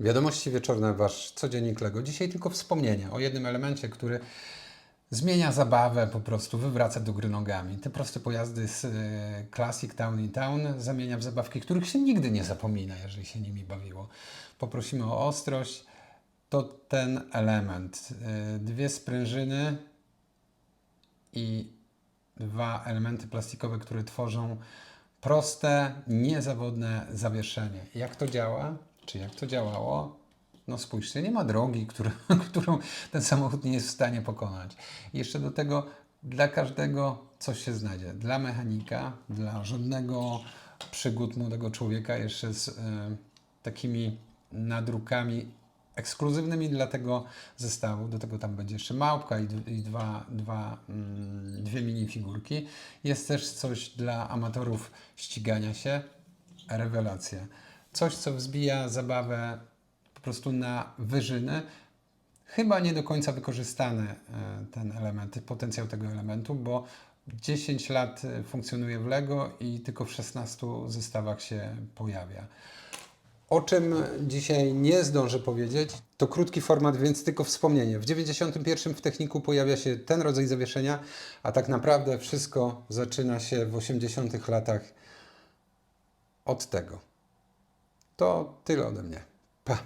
Wiadomości wieczorne, wasz codziennik Lego. Dzisiaj tylko wspomnienie o jednym elemencie, który zmienia zabawę, po prostu wywraca do gry nogami. Te proste pojazdy z e, Classic Town in Town zamienia w zabawki, których się nigdy nie zapomina, jeżeli się nimi bawiło. Poprosimy o ostrość. To ten element. E, Dwie sprężyny i dwa elementy plastikowe, które tworzą proste, niezawodne zawieszenie. Jak to działa? Czy jak to działało? No spójrzcie, nie ma drogi, który, którą ten samochód nie jest w stanie pokonać. Jeszcze do tego dla każdego coś się znajdzie. Dla mechanika, dla żadnego przygód młodego człowieka jeszcze z e, takimi nadrukami ekskluzywnymi dla tego zestawu. Do tego tam będzie jeszcze małpka i, i dwa, dwa, mm, dwie minifigurki. Jest też coś dla amatorów ścigania się. Rewelacja. Coś, co wzbija zabawę po prostu na wyżyny. Chyba nie do końca wykorzystany e, ten element, potencjał tego elementu, bo 10 lat e, funkcjonuje w Lego i tylko w 16 zestawach się pojawia. O czym dzisiaj nie zdążę powiedzieć, to krótki format, więc tylko wspomnienie. W 91 w techniku pojawia się ten rodzaj zawieszenia, a tak naprawdę wszystko zaczyna się w 80 latach od tego. To tyle ode mnie. Pa!